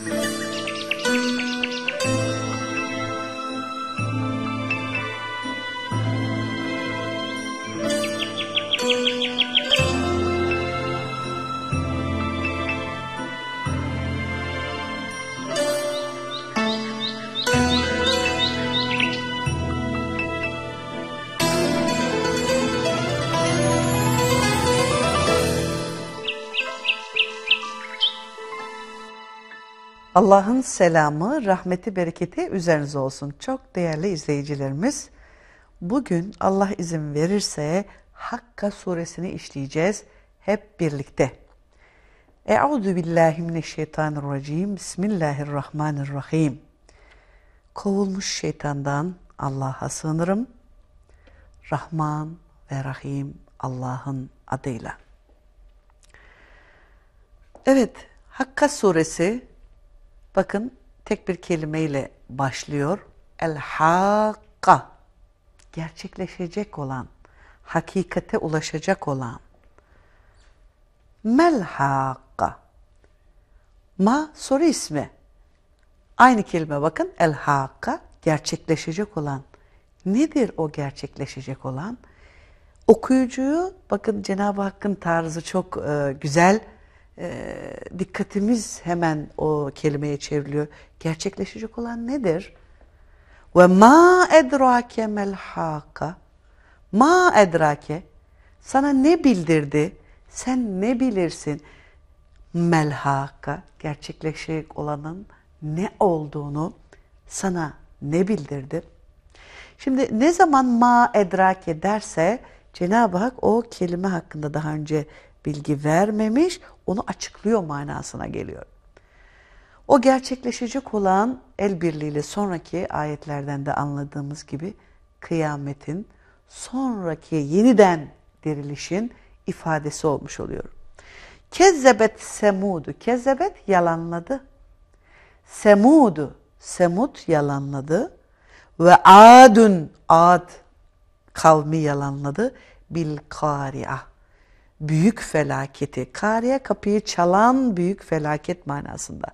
Mm-hmm. Allah'ın selamı, rahmeti, bereketi üzerinize olsun. Çok değerli izleyicilerimiz, bugün Allah izin verirse Hakka suresini işleyeceğiz hep birlikte. Euzu billahi mineşşeytanirracim. Bismillahirrahmanirrahim. Kovulmuş şeytandan Allah'a sığınırım. Rahman ve Rahim Allah'ın adıyla. Evet, Hakka suresi Bakın tek bir kelimeyle başlıyor. El-Hakka. Gerçekleşecek olan, hakikate ulaşacak olan. Mel-Hakka. Ma soru ismi. Aynı kelime bakın. El-Hakka gerçekleşecek olan. Nedir o gerçekleşecek olan? Okuyucuyu bakın Cenab-ı Hakk'ın tarzı çok e, güzel e, dikkatimiz hemen o kelimeye çevriliyor. Gerçekleşecek olan nedir? Ve ma edrake mel haka. Ma edrake. Sana ne bildirdi? Sen ne bilirsin? Melhaka gerçekleşecek olanın ne olduğunu sana ne bildirdi? Şimdi ne zaman ma edrake derse Cenab-ı Hak o kelime hakkında daha önce bilgi vermemiş, onu açıklıyor manasına geliyor. O gerçekleşecek olan el birliğiyle sonraki ayetlerden de anladığımız gibi kıyametin sonraki yeniden dirilişin ifadesi olmuş oluyor. Kezzebet semudu. Kezzebet yalanladı. Semudu. Semut yalanladı. Ve adun ad kavmi yalanladı. Bil kari'ah büyük felaketi, kariye kapıyı çalan büyük felaket manasında.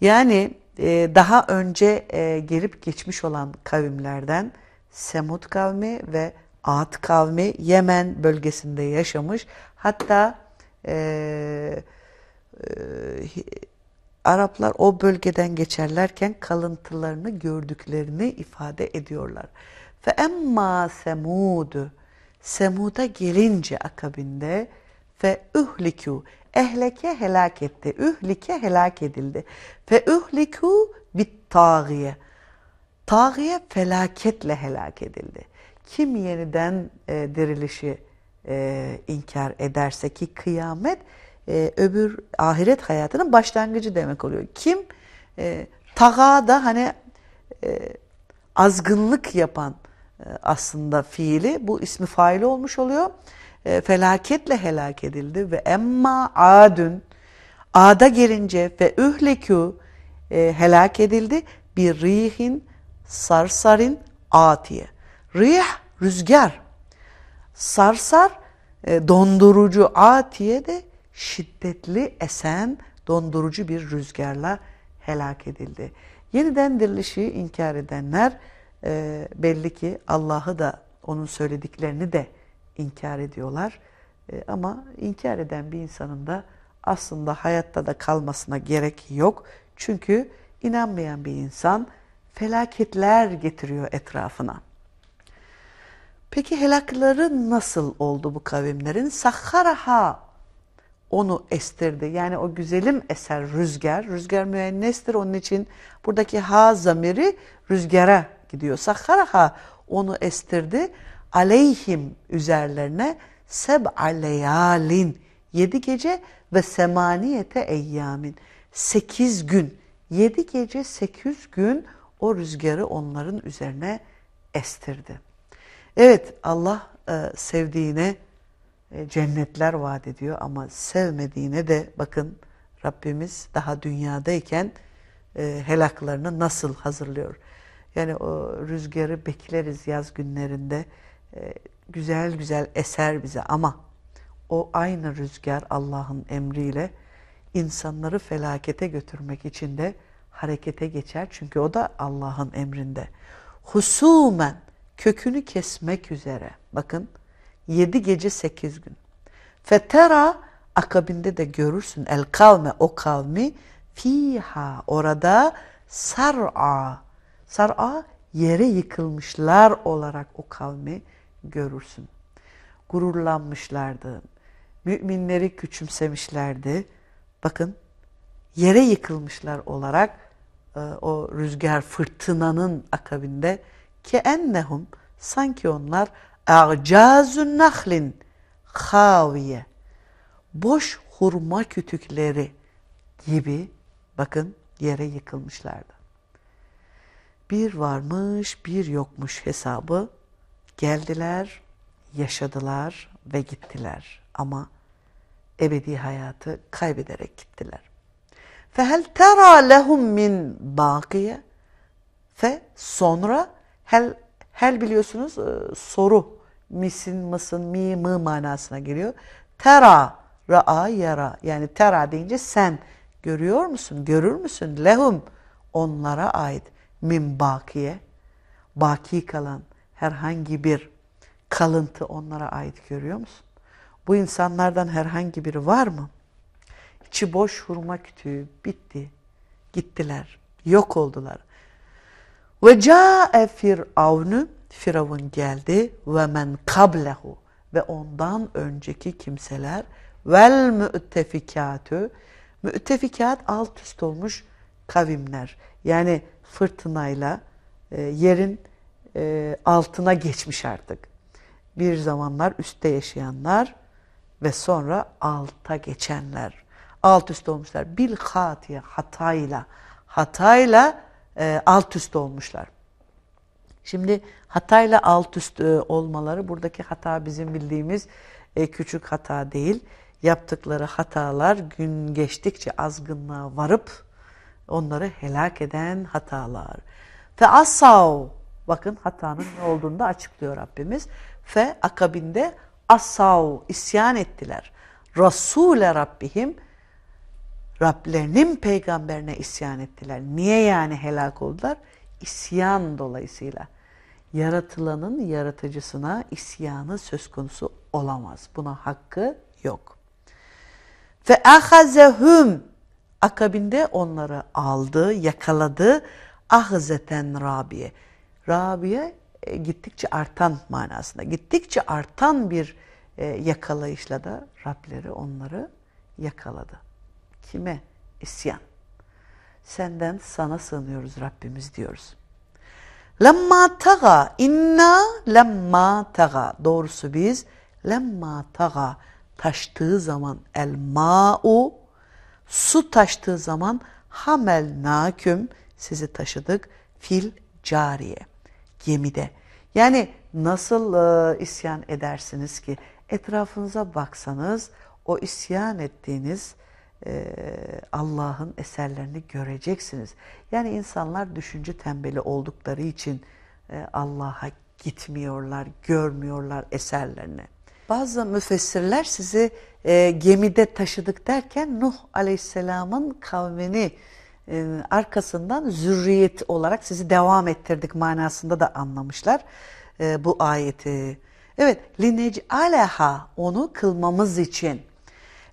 Yani e, daha önce e, gelip geçmiş olan kavimlerden Semud kavmi ve Ad kavmi Yemen bölgesinde yaşamış. Hatta e, e, Araplar o bölgeden geçerlerken kalıntılarını gördüklerini ifade ediyorlar. Emma semudu Semud'a gelince akabinde ve ühliku ehleke helak etti. Ühlike helak edildi. Ve ühliku bit tağiye. Tağiye felaketle helak edildi. Kim yeniden e, dirilişi e, inkar ederse ki kıyamet e, öbür ahiret hayatının başlangıcı demek oluyor. Kim e, tağa da hani e, azgınlık yapan, aslında fiili. Bu ismi faili olmuş oluyor. E, felaketle helak edildi ve emma adün ada gelince ve ühlekü e, helak edildi bir rihin sarsarin atiye. Rih rüzgar. Sarsar e, dondurucu atiye de şiddetli esen dondurucu bir rüzgarla helak edildi. Yeniden dirilişi inkar edenler e, belli ki Allah'ı da onun söylediklerini de inkar ediyorlar. E, ama inkar eden bir insanın da aslında hayatta da kalmasına gerek yok. Çünkü inanmayan bir insan felaketler getiriyor etrafına. Peki helakları nasıl oldu bu kavimlerin? Sahharaha onu estirdi. Yani o güzelim eser rüzgar. Rüzgar müennestir onun için buradaki ha zamiri rüzgara gidiyor. Saharaha onu estirdi. Aleyhim üzerlerine seb'a leyalin yedi gece ve semaniyete eyyamin sekiz gün yedi gece sekiz gün o rüzgarı onların üzerine estirdi. Evet Allah e, sevdiğine e, cennetler vaat ediyor ama sevmediğine de bakın Rabbimiz daha dünyadayken e, helaklarını nasıl hazırlıyor. Yani o rüzgarı bekleriz yaz günlerinde. E, güzel güzel eser bize ama o aynı rüzgar Allah'ın emriyle insanları felakete götürmek için de harekete geçer. Çünkü o da Allah'ın emrinde. Husumen kökünü kesmek üzere. Bakın yedi gece sekiz gün. Fetera akabinde de görürsün el kavme o kavmi fiha orada sar'a sar'a yere yıkılmışlar olarak o kavmi görürsün. Gururlanmışlardı. Müminleri küçümsemişlerdi. Bakın yere yıkılmışlar olarak e, o rüzgar fırtınanın akabinde ki ennehum sanki onlar a'cazun nahlin haviye boş hurma kütükleri gibi bakın yere yıkılmışlardı. Bir varmış bir yokmuş hesabı geldiler, yaşadılar ve gittiler ama ebedi hayatı kaybederek gittiler. Fehel tera lehum min bakiye fe sonra hel hel biliyorsunuz e, soru misin mısın mi mı manasına geliyor. Tera ra'a yara yani tera deyince sen görüyor musun görür müsün lehum onlara ait min bakiye baki kalan herhangi bir kalıntı onlara ait görüyor musun? Bu insanlardan herhangi biri var mı? İçi boş hurma kütüğü bitti. Gittiler. Yok oldular. Ve ca'e firavunu Firavun geldi ve men kablehu ve ondan önceki kimseler vel müttefikatü müttefikat alt üst olmuş kavimler. Yani fırtınayla e, yerin e, altına geçmiş artık. Bir zamanlar üstte yaşayanlar ve sonra alta geçenler. Alt üst olmuşlar. Bil hatiye hatayla. Hatayla e, alt üst olmuşlar. Şimdi hatayla alt üst e, olmaları buradaki hata bizim bildiğimiz e, küçük hata değil. Yaptıkları hatalar gün geçtikçe azgınlığa varıp onları helak eden hatalar. Fe asav bakın hatanın ne olduğunu da açıklıyor Rabbimiz. Fe akabinde asav isyan ettiler. Rasule Rabbihim Rablerinin peygamberine isyan ettiler. Niye yani helak oldular? İsyan dolayısıyla. Yaratılanın yaratıcısına isyanı söz konusu olamaz. Buna hakkı yok. Ve ahazehum akabinde onları aldı, yakaladı. Ahzeten Rabiye. Rabiye e, gittikçe artan manasında. Gittikçe artan bir e, yakalayışla da Rableri onları yakaladı. Kime? İsyan. Senden sana sığınıyoruz Rabbimiz diyoruz. Lemma taga inna lemma taga. Doğrusu biz lemma taga taştığı zaman el ma'u su taştığı zaman hamel naküm sizi taşıdık fil cariye gemide. Yani nasıl e, isyan edersiniz ki etrafınıza baksanız o isyan ettiğiniz e, Allah'ın eserlerini göreceksiniz. Yani insanlar düşünce tembeli oldukları için e, Allah'a gitmiyorlar, görmüyorlar eserlerini. Bazı müfessirler sizi e, gemide taşıdık derken Nuh Aleyhisselam'ın kavmini e, arkasından zürriyet olarak sizi devam ettirdik manasında da anlamışlar e, bu ayeti. Evet, linec aleha onu kılmamız için.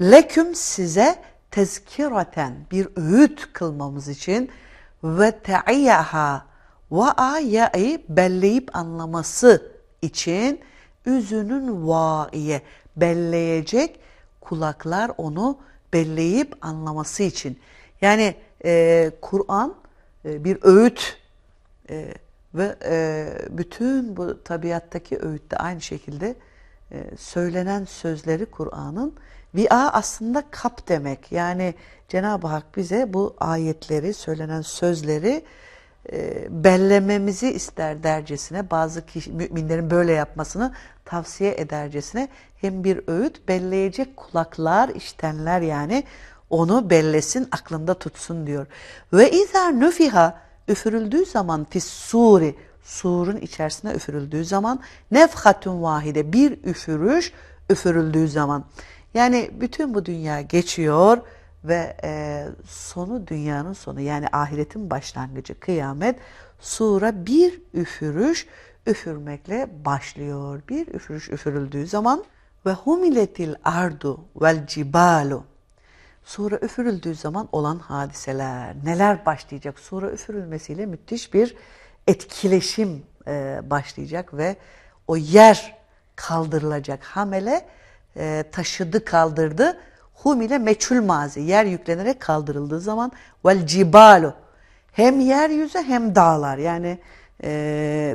Leküm size tezkiraten bir öğüt kılmamız için. Ve te'iyyaha ve ayai belleyip anlaması için üzünün vaiye belleyecek kulaklar onu belleyip anlaması için. Yani e, Kur'an e, bir öğüt e, ve e, bütün bu tabiattaki öğütte aynı şekilde e, söylenen sözleri Kur'an'ın Vi'a aslında kap demek. Yani Cenab-ı Hak bize bu ayetleri, söylenen sözleri e, bellememizi ister dercesine, bazı kişi, müminlerin böyle yapmasını tavsiye edercesine hem bir öğüt belleyecek kulaklar, iştenler yani onu bellesin, aklında tutsun diyor. Ve izâ nüfiha üfürüldüğü zaman fis suri, surun içerisine üfürüldüğü zaman nefhatun vahide bir üfürüş üfürüldüğü zaman yani bütün bu dünya geçiyor ve e, sonu dünyanın sonu yani ahiretin başlangıcı kıyamet sura bir üfürüş üfürmekle başlıyor. Bir üfürüş üfürüldüğü zaman ve humiletil ardu vel cibalu Sura üfürüldüğü zaman olan hadiseler, neler başlayacak? Sura üfürülmesiyle müthiş bir etkileşim e, başlayacak ve o yer kaldırılacak. Hamele e, taşıdı, kaldırdı. Hum ile meçhul mazi, yer yüklenerek kaldırıldığı zaman vel cibalu hem yeryüzü hem dağlar yani e,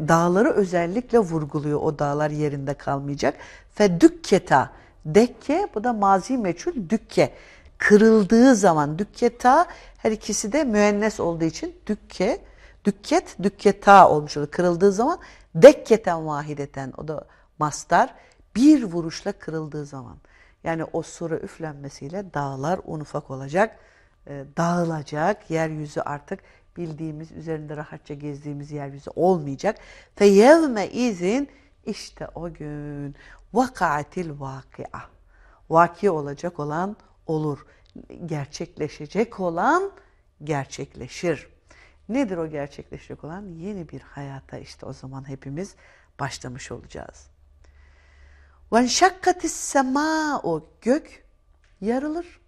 dağları özellikle vurguluyor. O dağlar yerinde kalmayacak. Fe dükketa, dekke bu da mazi meçhul dükke kırıldığı zaman dükketa her ikisi de müennes olduğu için dükke, dükket, dükketa olmuş olur. Kırıldığı zaman dekketen vahideten o da mastar bir vuruşla kırıldığı zaman. Yani o sura üflenmesiyle dağlar un ufak olacak, e, dağılacak, yeryüzü artık bildiğimiz, üzerinde rahatça gezdiğimiz yeryüzü olmayacak. Fe yevme izin işte o gün vakaatil vakia. Vaki olacak olan olur. Gerçekleşecek olan gerçekleşir. Nedir o gerçekleşecek olan? Yeni bir hayata işte o zaman hepimiz başlamış olacağız. وَنْشَكَّتِ السَّمَاءُ Gök yarılır.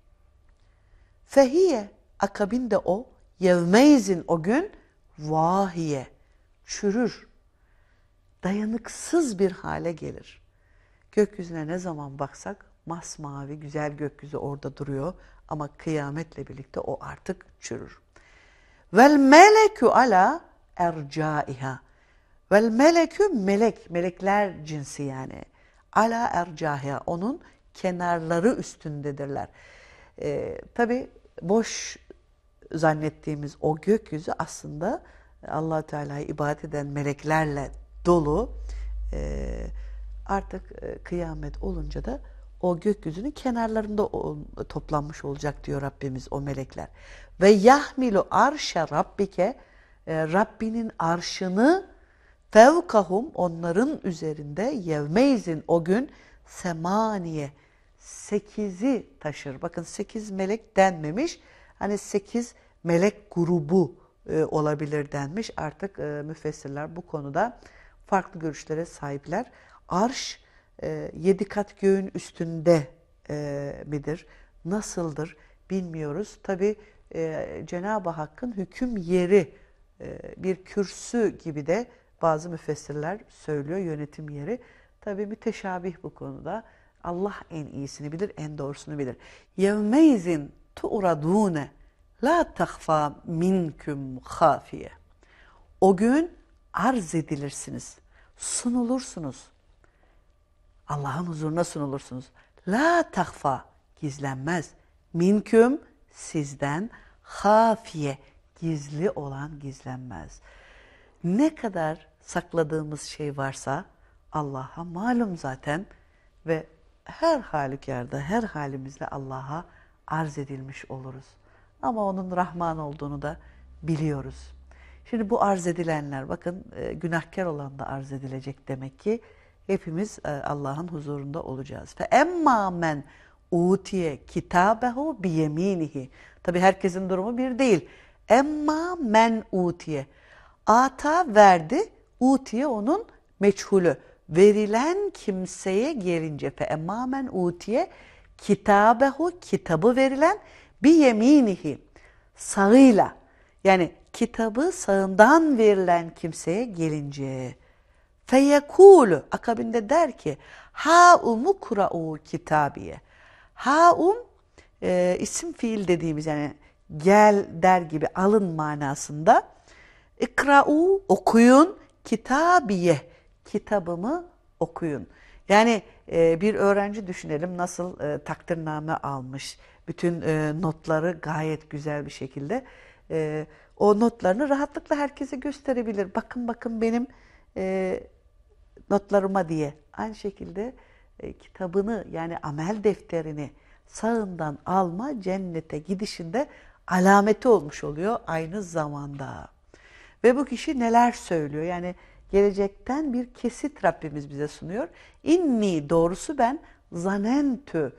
Fehiye akabinde o yevmeyzin o gün vahiye çürür. Dayanıksız bir hale gelir. Gökyüzüne ne zaman baksak masmavi güzel gökyüzü orada duruyor ama kıyametle birlikte o artık çürür. Vel melekü ala ercaiha. Vel melekü melek, melekler cinsi yani. Ala ercaiha, onun kenarları üstündedirler. Ee, Tabi boş zannettiğimiz o gökyüzü aslında allah Teala'yı ibadet eden meleklerle dolu. Ee, artık e, kıyamet olunca da o gökyüzünün kenarlarında toplanmış olacak diyor Rabbimiz o melekler. Ve yahmilu arşa rabbike e, Rabbinin arşını fevkahum onların üzerinde yevmeyzin o gün semaniye sekizi taşır. Bakın sekiz melek denmemiş. Hani sekiz melek grubu e, olabilir denmiş. Artık e, müfessirler bu konuda farklı görüşlere sahipler. Arş e, yedi kat göğün üstünde e, midir? Nasıldır? Bilmiyoruz. Tabi e, Cenab-ı Hakk'ın hüküm yeri e, bir kürsü gibi de bazı müfessirler söylüyor yönetim yeri. Tabi müteşabih bu konuda. Allah en iyisini bilir, en doğrusunu bilir. Yevmeyzin tu'radune la tahfa minkum hafiye. O gün arz edilirsiniz, sunulursunuz. Allah'ın huzuruna sunulursunuz. La takfa gizlenmez. Minküm sizden hafiye gizli olan gizlenmez. Ne kadar sakladığımız şey varsa Allah'a malum zaten ve her halükarda, her halimizde Allah'a arz edilmiş oluruz. Ama onun Rahman olduğunu da biliyoruz. Şimdi bu arz edilenler, bakın e, günahkar olan da arz edilecek demek ki hepimiz e, Allah'ın huzurunda olacağız. Fe emma men utiye kitabehu bi yeminihi. Tabi herkesin durumu bir değil. Emma men utiye. Ata verdi, utiye onun meçhulü. Verilen kimseye gelince fe emma men utiye kitabehu kitabı verilen bi yeminihi. Sağıyla yani kitabı sağından verilen kimseye gelince Feyekulu akabinde der ki ha umu kura'u kitabiye. Ha um e, isim fiil dediğimiz yani gel der gibi alın manasında. İkra'u okuyun kitabiye kitabımı okuyun. Yani e, bir öğrenci düşünelim nasıl e, takdirname almış. Bütün e, notları gayet güzel bir şekilde. E, o notlarını rahatlıkla herkese gösterebilir. Bakın bakın benim e, notlarıma diye. Aynı şekilde e, kitabını yani amel defterini sağından alma cennete gidişinde alameti olmuş oluyor aynı zamanda. Ve bu kişi neler söylüyor? Yani gelecekten bir kesit Rabbimiz bize sunuyor. İnni doğrusu ben zanentü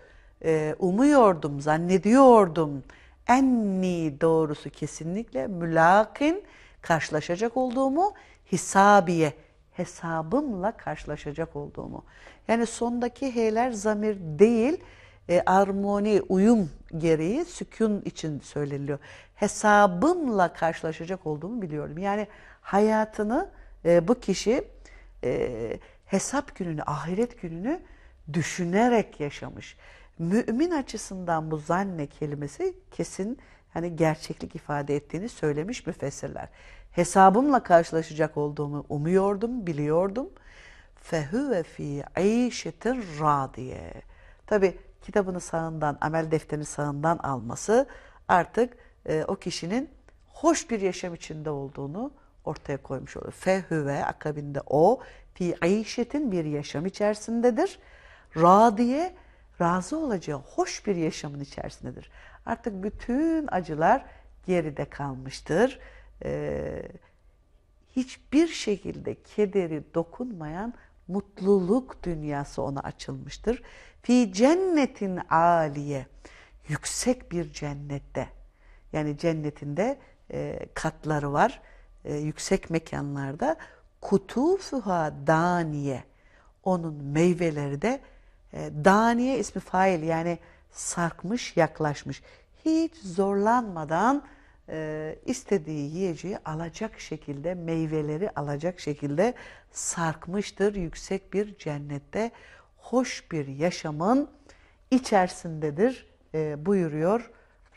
e, umuyordum, zannediyordum. Enni doğrusu kesinlikle mülakin karşılaşacak olduğumu hisabiye hesabımla karşılaşacak olduğumu. Yani sondaki heyler zamir değil, e, armoni, uyum gereği sükun için söyleniyor. Hesabımla karşılaşacak olduğumu biliyorum. Yani hayatını e, bu kişi e, hesap gününü, ahiret gününü düşünerek yaşamış. Mümin açısından bu zanne kelimesi kesin hani gerçeklik ifade ettiğini söylemiş müfessirler. Hesabımla karşılaşacak olduğumu umuyordum, biliyordum. Fehüve fi ayşetin radiye. Tabi kitabını sağından, amel defterini sağından alması artık e, o kişinin hoş bir yaşam içinde olduğunu ortaya koymuş oluyor. Fehüve akabinde o fi ayşetin bir yaşam içerisindedir. Radiye razı olacağı hoş bir yaşamın içerisindedir. Artık bütün acılar geride kalmıştır. Ee, hiçbir şekilde kederi dokunmayan mutluluk dünyası ona açılmıştır. Fi cennetin aliye, yüksek bir cennette. Yani cennetinde e, katları var, e, yüksek mekanlarda. Kutufuha daniye, onun meyveleri de e, daniye ismi fail yani sarkmış, yaklaşmış. Hiç zorlanmadan e, istediği yiyeceği alacak şekilde, meyveleri alacak şekilde sarkmıştır yüksek bir cennette. Hoş bir yaşamın içerisindedir e, buyuruyor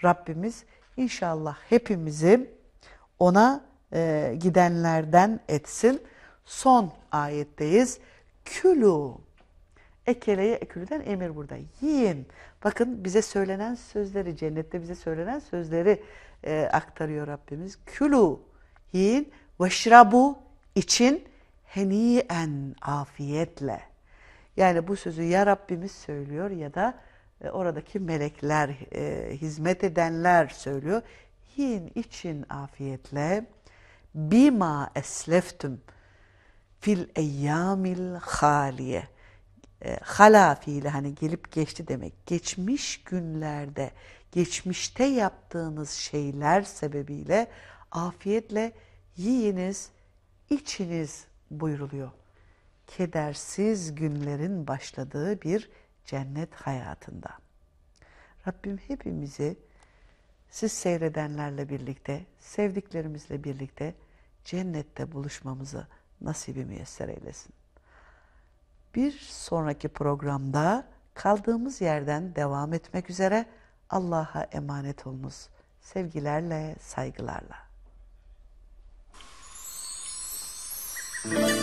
Rabbimiz. İnşallah hepimizi ona e, gidenlerden etsin. Son ayetteyiz. Külü Ekeleye ekülden emir burada. Yiyin. Bakın bize söylenen sözleri, cennette bize söylenen sözleri e, aktarıyor Rabbimiz. Külü, yiyin. Veşrabu, için. Heniyen, afiyetle. Yani bu sözü ya Rabbimiz söylüyor ya da e, oradaki melekler, e, hizmet edenler söylüyor. Yiyin, için afiyetle. Bima esleftüm fil eyyamil haliye e, hala fiili hani gelip geçti demek. Geçmiş günlerde, geçmişte yaptığınız şeyler sebebiyle afiyetle yiyiniz, içiniz buyruluyor. Kedersiz günlerin başladığı bir cennet hayatında. Rabbim hepimizi siz seyredenlerle birlikte, sevdiklerimizle birlikte cennette buluşmamızı nasibi müyesser eylesin. Bir sonraki programda kaldığımız yerden devam etmek üzere Allah'a emanet olunuz. Sevgilerle, saygılarla. Müzik